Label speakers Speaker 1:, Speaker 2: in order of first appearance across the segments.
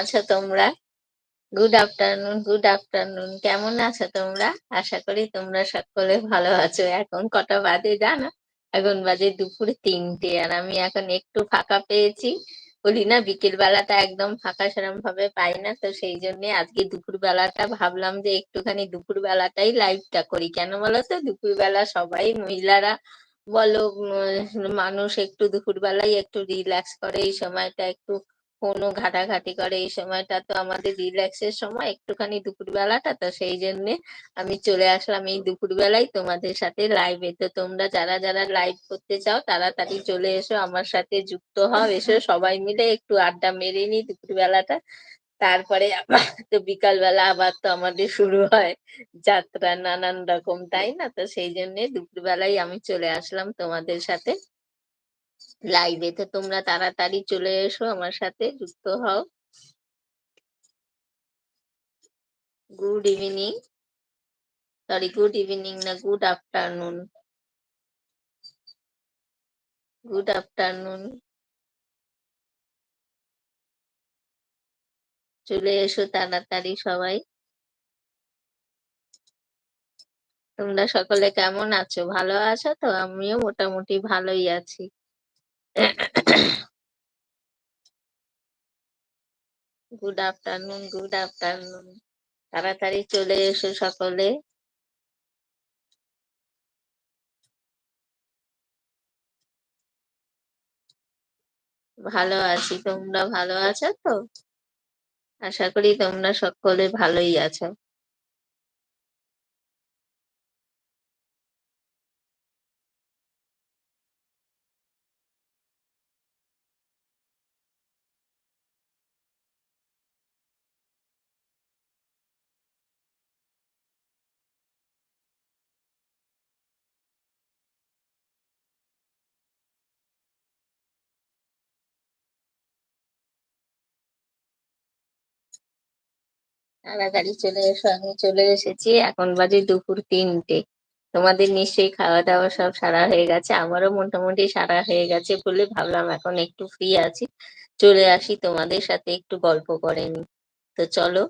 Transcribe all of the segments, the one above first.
Speaker 1: আছো তোমরা? Good afternoon good afternoon কেমন আছো তোমরা? আশা করি তোমরা সকলে ভালো আছো। এখন কটা বাজে জানো? এখন বাজে দুপুর তিনটে আর আমি এখন একটু ফাঁকা পেয়েছি। বলি না, বিকেল বেলাটা একদম ফাঁকা সেরম ভাবে পাই না, তো সেই জন্য আজকে দুপুর বেলাটা ভাবলাম যে একটুখানি দুপুর বেলাটাই লাইভটা করি। কেন বলো তো? দুপুর বেলা সবাই মহিলারা বলো মানুষ একটু দুপুর বেলায় একটু রিল্যাক্স করে, এই সময়টা একটু ফোনও ঘাটাঘাটি করে এই সময়টা তো আমাদের রিল্যাক্সের সময়, একটুখানি দুপুর বেলাটা তো সেই জন্যে আমি চলে আসলাম এই দুপুর বেলায় তোমাদের সাথে লাইভে তো তোমরা যারা যারা লাইভ করতে চাও, তাড়াতাড়ি চলে এসো, আমার সাথে যুক্ত হও, এসো সবাই মিলে একটু আড্ডা মেরে নিই দুপুর বেলাটা তারপরে আবার তো বিকাল বেলা আবার তো আমাদের শুরু হয় যাত্রা নানান রকম, তাই না? তো সেই জন্যে দুপুর বেলায় আমি চলে আসলাম তোমাদের সাথে। লাইভে। তো তোমরা তাড়াতাড়ি চলে এসো আমার সাথে, যুক্ত হও। Good evening sorry good evening না গুড আফটারনুন গুড আফটারনুন চলে এসো তাড়াতাড়ি সবাই। তোমরা সকলে কেমন আছো? ভালো আছো তো? আমিও মোটামুটি ভালোই আছি। গুড আফটারনুন গুড আফটারনুন তাড়াতাড়ি চলে এসো সকলে। ভালো আছি, তোমরা ভালো আছো তো? আশা করি তোমরা সকলে ভালোই আছো। তাড়াতাড়ি চলে এসো, আমি চলে এসেছি। এখন বাজে দুপুর তিনটে। তোমাদের নিশ্চয়ই খাওয়া দাওয়া সব সারা হয়ে গেছে। আমারও মোটামুটি সারা হয়ে গেছে বলে ভাবলাম এখন একটু ফ্রি আছি। চলে আসি তোমাদের সাথে একটু গল্প করে নি তো চলো।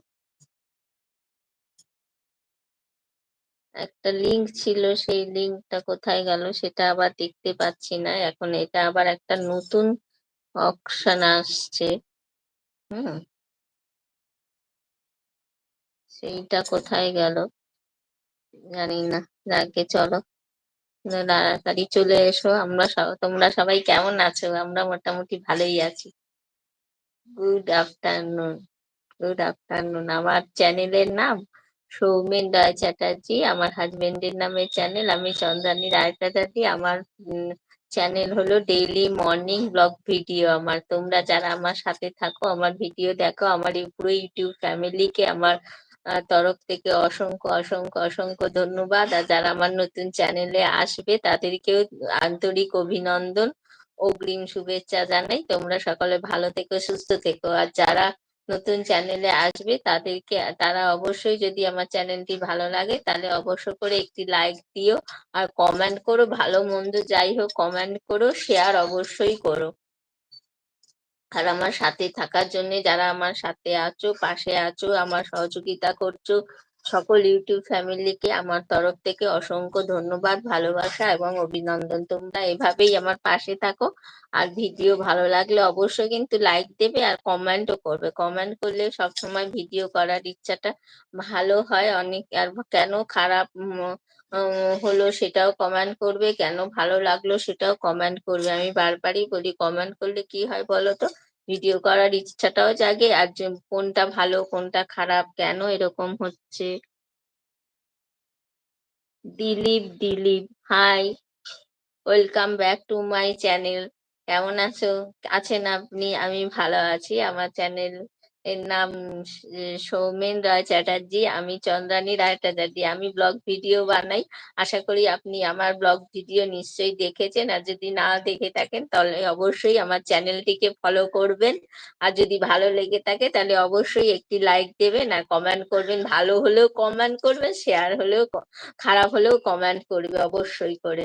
Speaker 1: একটা লিংক ছিল, সেই লিংকটা কোথায় গেল সেটা আবার দেখতে পাচ্ছি না। এখন এটা আবার একটা নতুন অপশন আসছে। হুম। সেইটা কোথায় গেল? জানি না যাকে চলো। তাড়াতাড়ি চলে এসো। আমরা সব তোমরা সবাই কেমন আছো? আমরা মোটামুটি ভালোই আছি। গুড আফটারনুন গুড আফটারনুন আমার চ্যানেলের নাম সৌমেন রায় চ্যাটার্জি। আমার হাজবেন্ডের নামে চ্যানেল আমি চন্দ্রানী রায় চ্যাটার্জি। আমার চ্যানেল হলো ডেইলি মর্নিং ব্লগ ভিডিও আমার, তোমরা যারা আমার সাথে থাকো, আমার ভিডিও দেখো, আমার পুরো ইউটিউব ফ্যামিলিকে আমার তরফ থেকে অসংখ্য অসংখ্য অসংখ্য ধন্যবাদ। আর যারা আমার নতুন চ্যানেলে আসবে, তাদেরকেও আন্তরিক অভিনন্দন, অগ্রিম শুভেচ্ছা জানাই। তোমরা সকলে ভালো থেকো, সুস্থ থেকো। আর যারা নতুন চ্যানেলে আসবে, তাদেরকে, তারা অবশ্যই যদি আমার চ্যানেলটি ভালো লাগে, তাহলে অবশ্য করে একটি লাইক দিও। আর কমেন্ট করো, ভালো, মন্দ যাই হোক কমেন্ট করো শেয়ার অবশ্যই করো। আর আমার সাথে থাকার জন্য যারা আমার সাথে আছো পাশে আছো আমার সহযোগিতা করছ সকল ইউটিউব ফ্যামিলিকে আমার তরফ থেকে অসংখ্য ধন্যবাদ, ভালোবাসা এবং অভিনন্দন। তোমরা এভাবেই আমার পাশে থাকো। আর ভিডিও ভালো লাগলে অবশ্যই কিন্তু লাইক দেবে আর কমেন্টও করবে। কমেন্ট করলে সবসময় ভিডিও করার ইচ্ছাটা ভালো হয়। অনেক আর কেন খারাপ হলো সেটাও কমেন্ট করবে। কেন ভালো লাগল সেটাও কমেন্ট করবে। আমি বারবারই বলি কমেন্ট করলে কি হয় বলো তো ভিডিও করার ইচ্ছাটাও জাগে আর কোনটা ভালো, কোনটা খারাপ, কেন এরকম হচ্ছে? Dilip Dilip hi welcome back to my channel কেমন আছো? আছেন আপনি? আমি ভালো আছি, আমার চ্যানেল এর নাম সৌমেন রায় চ্যাটার্জি, আমি চন্দ্রানী রায় চ্যাটার্জি। আমি ব্লগ ভিডিও বানাই। আশা করি আপনি আমার ব্লগ ভিডিও নিশ্চয়ই দেখেছেন। আর যদি না দেখে থাকেন, তাহলে অবশ্যই আমার চ্যানেলটিকে ফলো করবেন। আর যদি ভালো লেগে থাকে, তাহলে অবশ্যই একটি লাইক দেবেন আর কমেন্ট করবেন। ভালো হলেও কমেন্ট করবেন, শেয়ার হলেও খারাপ হলেও কমেন্ট করবে অবশ্যই করে।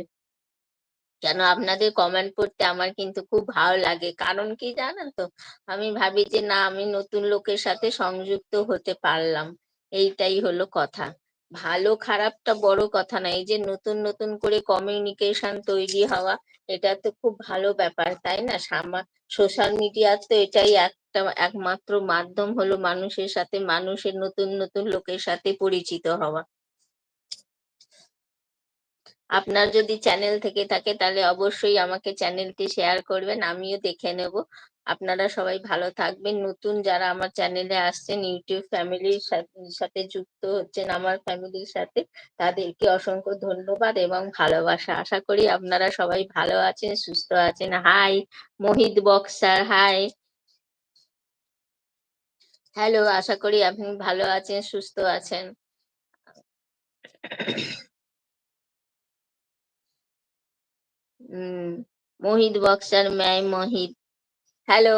Speaker 1: কেন আপনাদের কমেন্ট পড়তে আমার কিন্তু খুব ভালো লাগে। কারণ কি জানেন তো আমি ভাবি যে, না, আমি নতুন লোকের সাথে সংযুক্ত হতে পারলাম। এইটাই হলো কথা। ভালো খারাপটা বড় কথা না, এই যে নতুন নতুন করে কমিউনিকেশন তৈরি হওয়া, এটা তো খুব ভালো ব্যাপার, তাই না? সোশ্যাল মিডিয়ার তো এটাই একটা, একমাত্র মাধ্যম হলো মানুষের সাথে, মানুষের নতুন নতুন লোকের সাথে পরিচিত হওয়া। আপনার যদি চ্যানেল থেকে থাকে, তাহলে অবশ্যই আমাকে চ্যানেলটি শেয়ার করবেন, আমিও দেখে নেব। আপনারা সবাই ভালো থাকবেন। নতুন যারা আমার চ্যানেলে আসছেন, ইউটিউব ফ্যামিলির সাথে যুক্ত হচ্ছেন আমার ফ্যামিলির সাথে, তাদেরকে অসংখ্য ধন্যবাদ এবং ভালোবাসা। আশা করি আপনারা সবাই ভালো আছেন, সুস্থ আছেন। Hi Mohit Boxer hi hello আশা করি আপনি ভালো আছেন, সুস্থ আছেন। মোহিত বক্সার ম্যায় মোহিত। হ্যালো,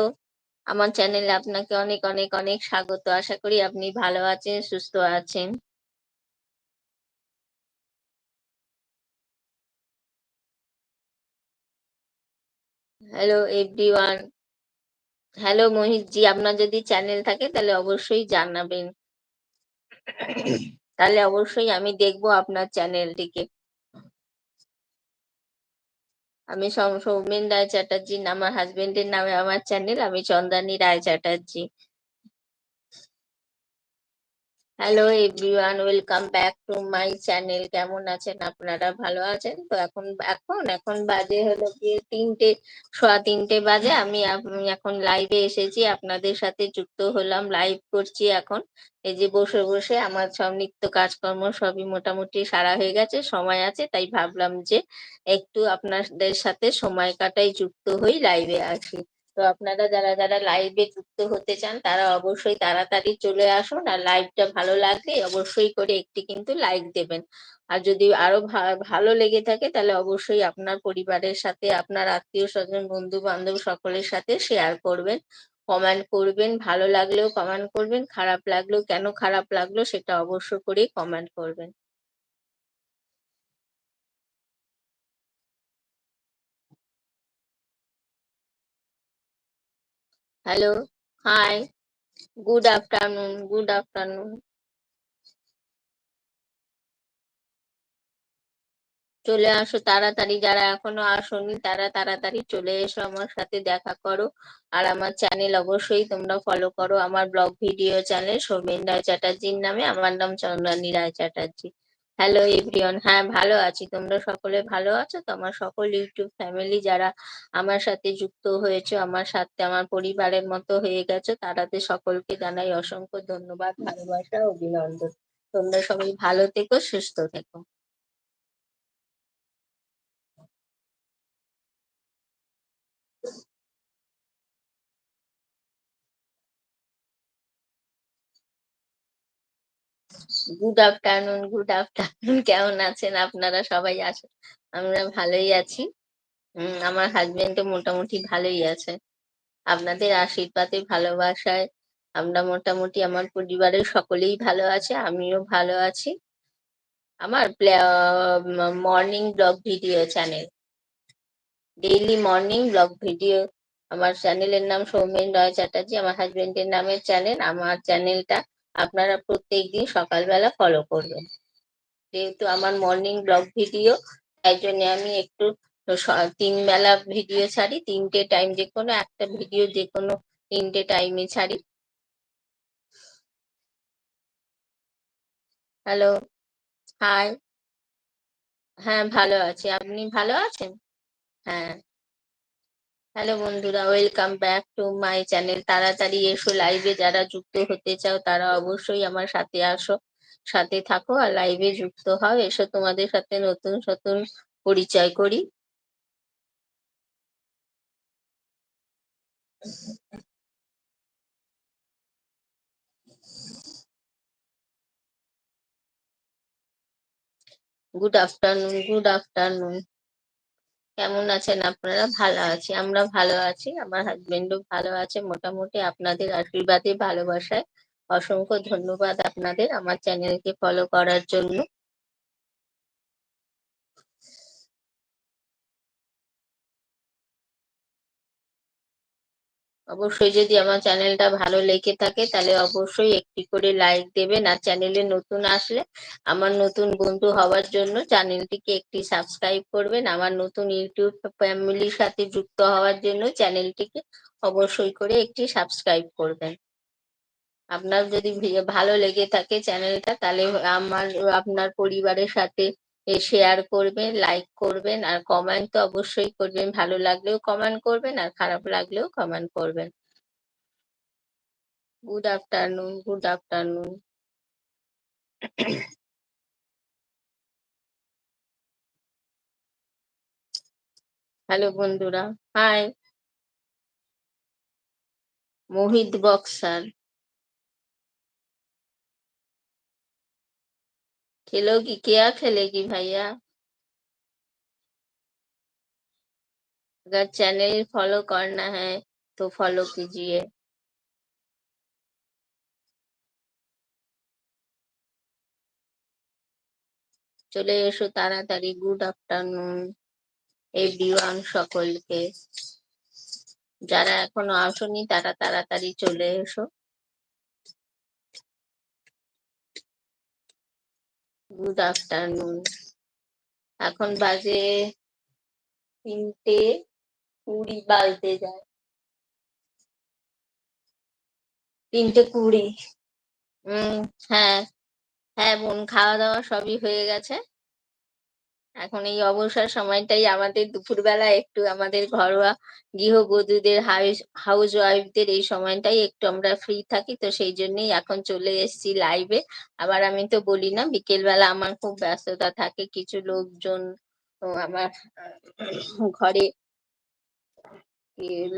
Speaker 1: আমার চ্যানেলে আপনাকে অনেক অনেক অনেক স্বাগত। আশা করি আপনি ভালো আছেন, সুস্থ আছেন। Hello, everyone. Hello, Mohit ji, আপনার যদি চ্যানেল থাকে, তাহলে অবশ্যই জানাবেন। তাহলে অবশ্যই আমি দেখব আপনার চ্যানেলটিকে। আমি সৌমেন রায় চ্যাটার্জি আমার হাজবেন্ডের নামে আমার চ্যানেল আমি Chandrani Roy Chatterjee. Hello everyone welcome back to my channel কেমন আছেন আপনারা? ভালো আছেন? তো এখন এখন এখন বাজে হলো গিয়ে তিনটে, সোয়া তিনটে বাজে। আমি এখন লাইভে এসেছি। আপনাদের সাথে যুক্ত হলাম। লাইভ করছি এখন। এই যে বসে বসে আমার সব নিত্য কাজকর্ম সবই মোটামুটি সারা হয়ে গেছে। সময় আছে, তাই ভাবলাম যে একটু আপনাদের সাথে সময় কাটাই, যুক্ত হই লাইভে আসি তো আপনারা যারা যারা লাইভে যুক্ত হতে চান, তারা অবশ্যই তাড়াতাড়ি চলে আসুন আর লাইভটা ভালো লাগলে অবশ্যই করে একটি কিন্তু লাইক দেবেন। আর যদি আরও ভালো লেগে থাকে, তাহলে অবশ্যই আপনার পরিবারের সাথে, আপনার আত্মীয় স্বজন বন্ধু বান্ধব সকলের সাথে শেয়ার করবেন। কমেন্ট করবেন, ভালো লাগলেও কমেন্ট করবেন, খারাপ লাগলেও কেন খারাপ লাগল সেটা অবশ্য করেই কমেন্ট করবেন। Hello hi good afternoon good afternoon চলে আসো তাড়াতাড়ি, যারা এখনও আসোনি তারা তাড়াতাড়ি চলে এসো আমার সাথে দেখা করো। আর আমার চ্যানেল অবশ্যই তোমরা ফলো করো। আমার blog video channel Soumen Roy চ্যাটার্জির নামে। আমার নাম চন্দ্রানী রায় চ্যাটার্জি। হ্যালো এভরিওয়ান হ্যাঁ ভালো আছি। তোমরা সকলে ভালো আছো? তো আমার সকল ইউটিউব ফ্যামিলি যারা আমার সাথে যুক্ত হয়েছে, আমার সাথে, আমার পরিবারের মতো হয়ে গেছো তারাতে সকলকে জানাই অসংখ্য ধন্যবাদ, ভালোবাসা, অভিনন্দন। তোমরা সবাই ভালো থেকো, সুস্থ থেকো। গুড আফটারনুন গুড আফটারনুন কেমন আছেন? আপনারা সবাই আসেন আমরা ভালোই আছি। আমার হাজবেন্ডও মোটামুটি ভালোই আছে। আপনাদের আশীর্বাদে, ভালোবাসায় আমরা মোটামুটি, আমার পরিবারের সকলেই ভালো আছে, আমিও ভালো আছি। আমার morning blog video channel daily morning blog video আমার চ্যানেলের নাম সৌমেন রয় চ্যাটার্জি, আমার হাজবেন্ডের নামের চ্যানেল আমার চ্যানেলটা আপনারা প্রত্যেক দিন সকালবেলা ফলো করবেন। যেহেতু আমার মর্নিং ব্লগ ভিডিও তাই জন্য আমি একটু তিন বেলা ভিডিও ছাড়ি, তিনটে টাইম যে কোনো একটা ভিডিও যে কোনো তিনটে টাইমে ছাড়ি। হ্যালো হাই হ্যাঁ ভালো আছি। আপনি ভালো আছেন? হ্যাঁ। হ্যালো বন্ধুরা, welcome back to my channel. তাড়াতাড়ি এসো লাইভে, যারা যুক্ত হতে চাও তারা অবশ্যই আমার সাথে আসো, সাথে থাকো আর লাইভে যুক্ত হও। এসো তোমাদের সাথে নতুন নতুন পরিচয় করি। গুড আফটারনুন গুড আফটারনুন কেমন আছেন আপনারা? ভালো আছি, আমরা ভালো আছি, আমার হাজবেন্ডও ভালো আছে মোটামুটি, আপনাদের আশীর্বাদে, ভালোবাসায়। অসংখ্য ধন্যবাদ আপনাদের আমার চ্যানেলকে ফলো করার জন্য। অবশ্যই যদি আমার চ্যানেলটা ভালো লেগে থাকে, তাহলে অবশ্যই একটি করে লাইক দেবেন। আর চ্যানেলে নতুন আসলে আমার নতুন বন্ধু হওয়ার জন্য চ্যানেলটিকে একটি সাবস্ক্রাইব করবেন। আমার নতুন ইউটিউব ফ্যামিলির সাথে যুক্ত হওয়ার জন্য চ্যানেলটিকে অবশ্যই করে একটি সাবস্ক্রাইব করবেন। আপনার যদি ভালো লেগে থাকে চ্যানেলটা, তাহলে আমার, আপনার পরিবারের সাথে শেয়ার করবেন লাইক করবেন আর কমেন্ট তো অবশ্যই করবেন। ভালো লাগলেও কমেন্ট করবেন আর খারাপ লাগলেও কমেন্ট করবেন। Good afternoon good afternoon hello বন্ধুরা হাই মোহিত বক্সার खेलोगी क्या खेलेगी भैया अगर चैनल फॉलो करना है तो फॉलो कीजिए চলে এসো তাড়াতাড়ি গুড আফটারনুন এভরিওয়ান সকলকে যারা এখনো আসনি তারা তাড়াতাড়ি চলে এসো গুড আফটারনুন এখন বাজে তিনটে কুড়ি, বাজতে যায়। তিনটে কুড়ি। হ্যাঁ। হ্যাঁ বোন খাওয়া দাওয়া সবই হয়ে গেছে? এখন এই অবসর সময়টাই আমাদের দুপুরবেলা একটু আমাদের ঘরোয়া গৃহবধূদের হাউস ওয়াইফদের এই সময়টাই একটু আমরা ফ্রি থাকি। তো সেই জন্যই এখন চলে এসেছি লাইভে আবার আমি তো বলি না, বিকেলবেলা আমার খুব ব্যস্ততা থাকে, কিছু লোকজন আমার ঘরে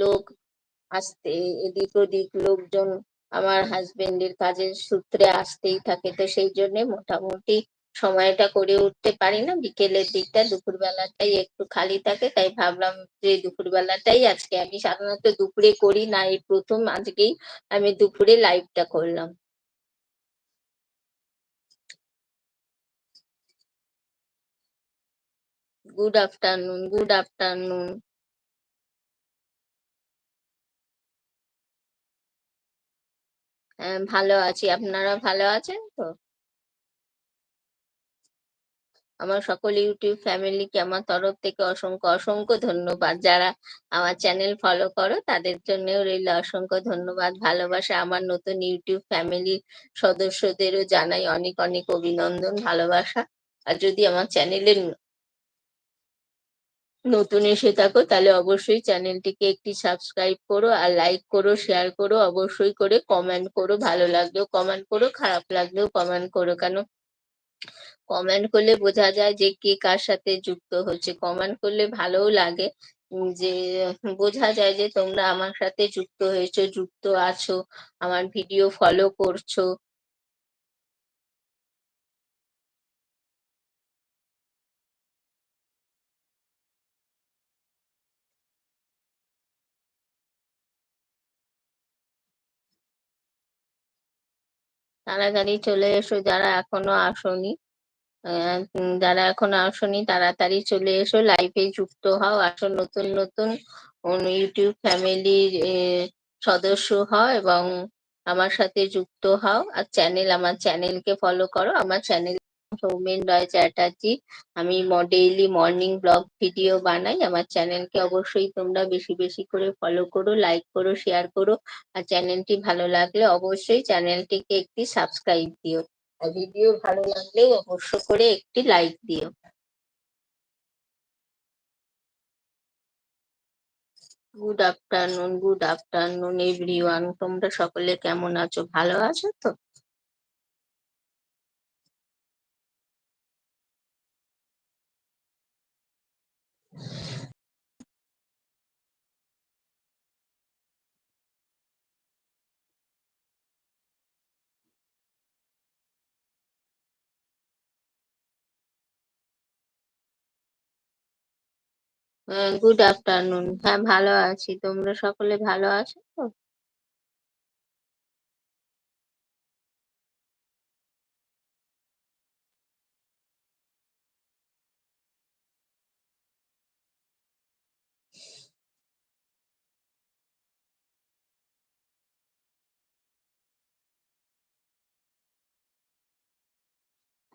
Speaker 1: লোক আসতে, এদিক ওদিক লোকজন আমার হাজবেন্ডের কাজের সূত্রে আসতেই থাকে। তো সেই জন্য মোটামুটি সময়টা করে উঠতে পারি না। বিকেলের দিকটা দুপুর বেলাটাই একটু খালি থাকে, তাই ভাবলাম যে দুপুর বেলাটাই আজকে আমি সাধারণত দুপুরে করি না, এই প্রথম আজকেই আমি দুপুরে লাইভটা করলাম। গুড আফটারনুন গুড আফটারনুন হ্যাঁ ভালো আছি। আপনারা ভালো আছেন তো? আমার সকল ইউটিউব ফ্যামিলিকে আমার তরফ থেকে অসংখ্য অসংখ্য ধন্যবাদ। যারা আমার চ্যানেল ফলো করো, তাদের জন্যও রইল অসংখ্য ধন্যবাদ। ভালোবাসা আমার নতুন ইউটিউব ফ্যামিলির সদস্যদেরও জানাই অনেক অনেক অভিনন্দন, ভালোবাসা। আর যদি আমার চ্যানেলে নতুন এসে থাকো, তাহলে অবশ্যই চ্যানেলটিকে একটি সাবস্ক্রাইব করো আর লাইক করো, শেয়ার করো, অবশ্যই করে কমেন্ট করো। ভালো লাগলেও কমেন্ট করো, খারাপ লাগলেও কমেন্ট করো। কেন কমেন্ট করলে বোঝা যায় যে কে কার সাথে যুক্ত হচ্ছে। কমেন্ট করলে ভালোও লাগে। যে বোঝা যায় যে তোমরা আমার সাথে যুক্ত হয়েছো, যুক্ত আছো, আমার ভিডিও ফলো করছ। তাড়াতাড়ি চলে এসো, যারা এখনও আসোনি। আহ, যারা এখন আসোনি তাড়াতাড়ি চলে এসো লাইভে যুক্ত হও আসো নতুন নতুন ইউটিউব ফ্যামিলির সদস্য হও এবং আমার সাথে যুক্ত হও। আর চ্যানেল আমার চ্যানেলকে ফলো করো। আমার চ্যানেল সৌমেন রয় চ্যাটার্জি। আমি ডেইলি মর্নিং ব্লগ ভিডিও বানাই। আমার চ্যানেলকে অবশ্যই তোমরা বেশি বেশি করে ফলো করো লাইক করো শেয়ার করো। আর চ্যানেলটি ভালো লাগলে অবশ্যই চ্যানেলটিকে একটি সাবস্ক্রাইব দিও। আর ভিডিও ভালো লাগলে অবশ্য করে একটি লাইক দিও। Good afternoon good afternoon everyone তোমরা সকলে কেমন আছো? ভালো আছো তো? গুড আফটারনুন হ্যাঁ ভালো আছি। তোমরা সকলে ভালো আছো তো?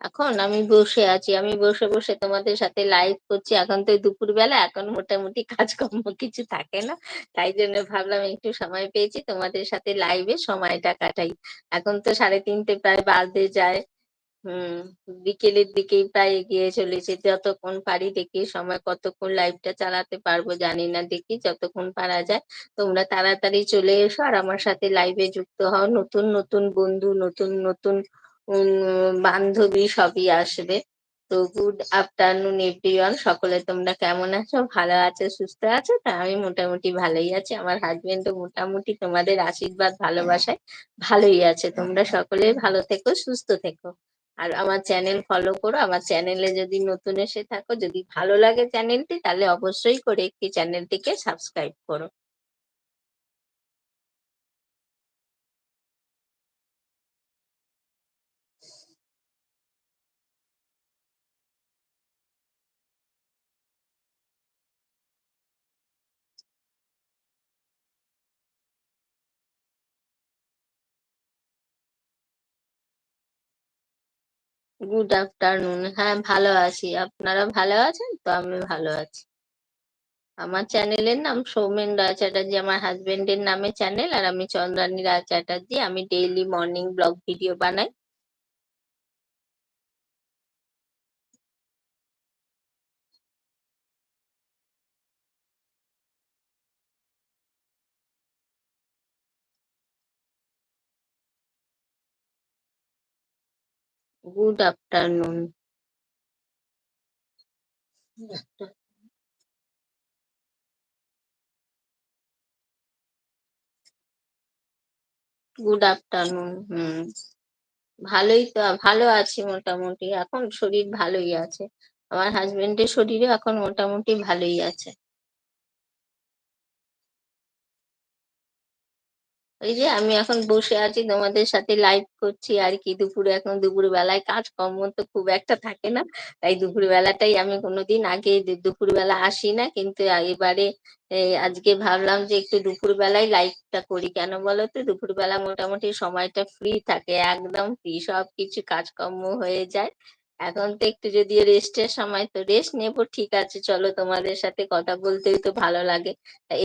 Speaker 1: এখন আমি বসে আছি, আমি বসে বসে তোমাদের সাথে লাইভ করছি। এখন তো দুপুর বেলা এখন মোটামুটি কাজকর্ম কিছু থাকে না। তাই জন্য ভাবলাম একটু সময় পেয়েছি তোমাদের সাথে লাইভে সময়টা কাটাই। এখন তো সাড়ে তিনটে প্রায় বাজতে যায়। হুম, বিকেলের দিকেই প্রায় এগিয়ে চলেছে। যতক্ষণ পারি দেখি সময়, কতক্ষণ লাইভটা চালাতে পারব জানি না। দেখি যতক্ষণ পারা যায়। তোমরা তাড়াতাড়ি চলে এসো আর আমার সাথে লাইভে যুক্ত হও। নতুন নতুন বন্ধু, নতুন নতুন উম, বান্ধবী সবই আসবে। তো গুড আফটারনুন এভরিওয়ান সকলে তোমরা কেমন আছো? ভালো আছো? সুস্থ আছো? তা আমি মোটামুটি ভালোই আছি। আমার হাজবেন্ডও মোটামুটি তোমাদের আশীর্বাদ, ভালোবাসায় ভালোই আছে। তোমরা সকলে ভালো থেকো, সুস্থ থেকো। আর আমার চ্যানেল ফলো করো। আমার চ্যানেলে যদি নতুন এসে থাকো, যদি ভালো লাগে চ্যানেলটি তাহলে অবশ্যই করে একটি চ্যানেলটিকে সাবস্ক্রাইব করো। গুড আফটারনুন হ্যাঁ ভালো আছি। আপনারা ভালো আছেন? তো আমি ভালো আছি। আমার চ্যানেলের নাম সৌমেন রায় চ্যাটার্জি আমার হাজবেন্ডের নামে চ্যানেল আর আমি চন্দ্রানী রায় চ্যাটার্জি আমি ডেইলি মর্নিং ব্লগ ভিডিও বানাই। Good afternoon good afternoon hmm. ভালোই তো ভালো আছি মোটামুটি। এখন শরীর ভালোই আছে। আমার হাজবেন্ডের শরীরও এখন মোটামুটি ভালোই আছে। এই যে আমি এখন বসে আছি, তোমাদের সাথে লাইভ করছি, আর কি দুপুরে, এখন দুপুর বেলায় কাজ কাজকর্ম তো খুব একটা থাকে না। তাই দুপুর বেলাটাই আমি কোনোদিন আগে দুপুর বেলা আসি না, কিন্তু এবারে আজকে ভাবলাম যে একটু দুপুর বেলায় লাইভটা করি। কেন বলো তো? দুপুর বেলা মোটামুটি সময়টা ফ্রি থাকে, একদম ফ্রি সব কিছু কাজকর্ম হয়ে যায়। এখন তো একটু যদি রেস্টের সময় তো রেস্ট নেব, ঠিক আছে, চলো তোমাদের সাথে কথা বলতেই তো ভালো লাগে।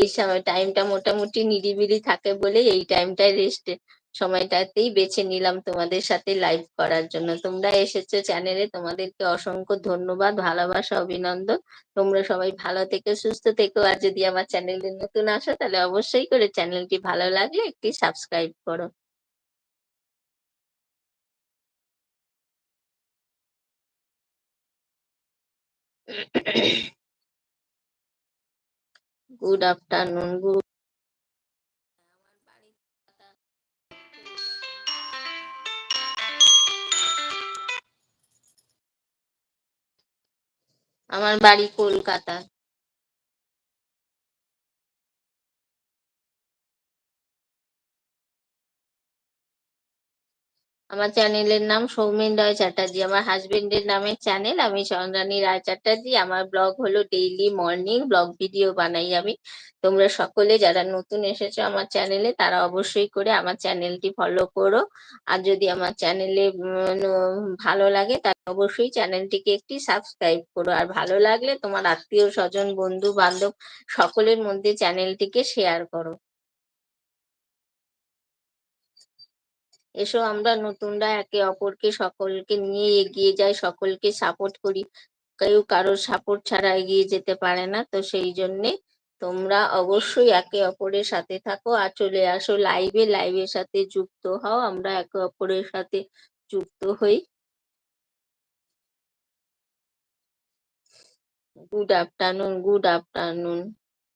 Speaker 1: এই সময় টাইমটা মোটামুটি নিরিবিলি থাকে বলে এই টাইমটাই রেস্ট সময়টাতেই বেছে নিলাম তোমাদের সাথে লাইভ করার জন্য। তোমরা এসেছ চ্যানেলে তোমাদেরকে অসংখ্য ধন্যবাদ, ভালোবাসা, অভিনন্দন। তোমরা সবাই ভালো থেকে, সুস্থ থেকো। আর যদি আমার চ্যানেলে নতুন আসো, তাহলে অবশ্যই করে চ্যানেলটি ভালো লাগলে একটি সাবস্ক্রাইব করো। গুড আফটারনুন গুড আমার বাড়ি কলকাতা। আমার চ্যানেলের নাম সৌমেন রায় চ্যাটার্জি, আমার হাজবেন্ডের নামে চ্যানেল আমি চন্দ্রানী রায় চ্যাটার্জি, আমার ব্লগ হলো ডেইলি মর্নিং, ব্লগ ভিডিও বানাই আমি। তোমরা সকলে যারা নতুন এসেছ আমার চ্যানেলে, তারা অবশ্যই করে আমার চ্যানেলটি ফলো করো। আর যদি আমার চ্যানেলে ভালো লাগে, তাহলে অবশ্যই চ্যানেলটিকে একটি সাবস্ক্রাইব করো। আর ভালো লাগলে তোমার আত্মীয় স্বজন বন্ধু বান্ধব সকলের মধ্যে চ্যানেলটিকে শেয়ার করো। এসো, আমরা নতুনরা একে অপরকে সকলকে নিয়ে এগিয়ে যাই, সকলকে সাপোর্ট করি। কেউ কারোর সাপোর্ট ছাড়া এগিয়ে যেতে পারে না, তো সেই জন্যে তোমরা অবশ্যই একে অপরের সাথে থাকো আর চলে আসো লাইভে লাইভের সাথে যুক্ত হও, আমরা একে অপরের সাথে যুক্ত হই। Good afternoon good afternoon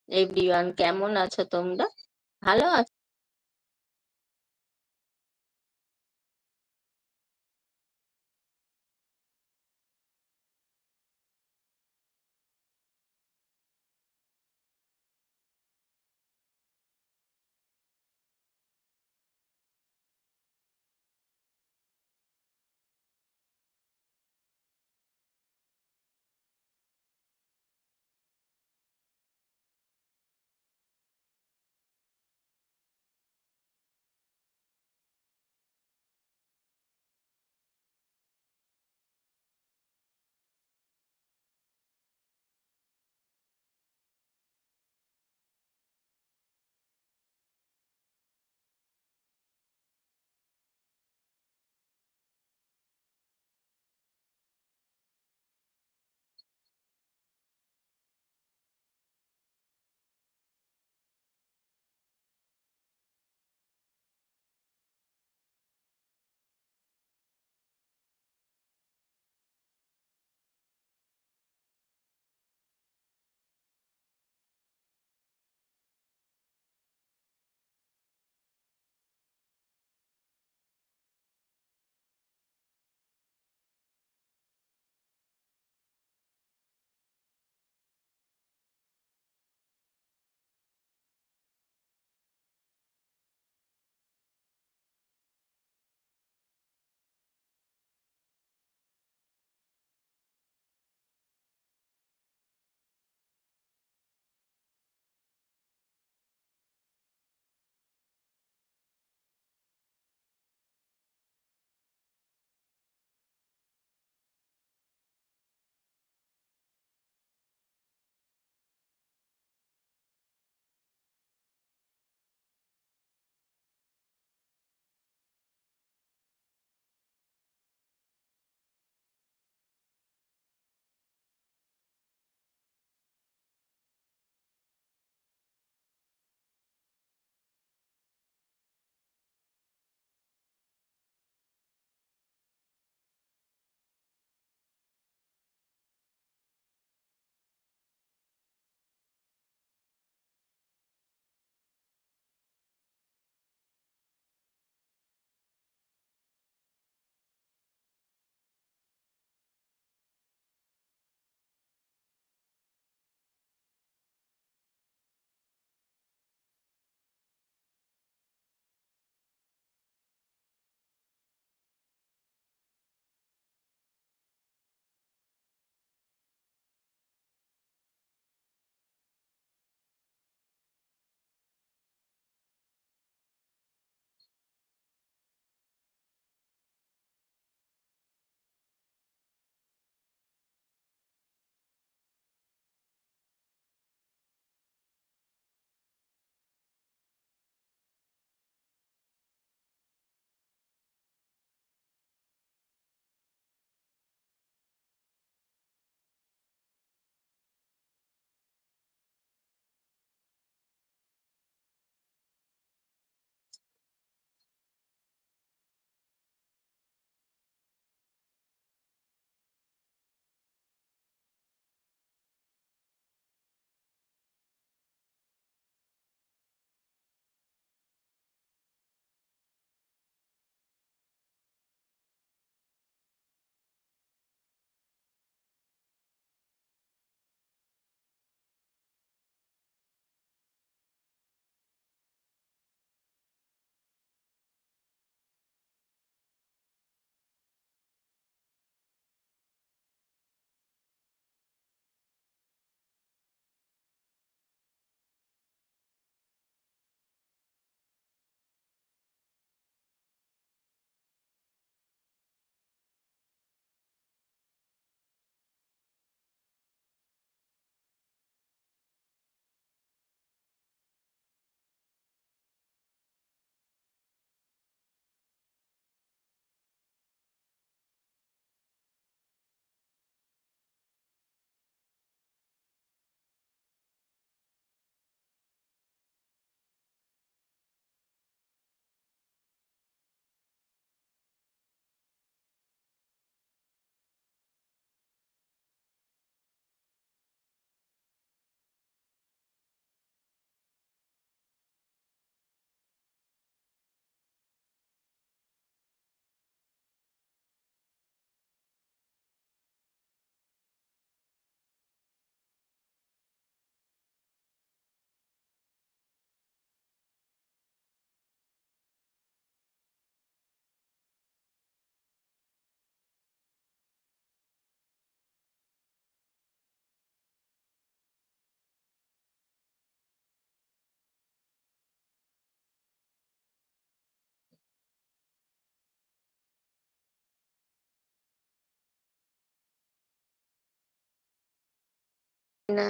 Speaker 1: everyone কেমন আছো তোমরা? ভালো আছো? না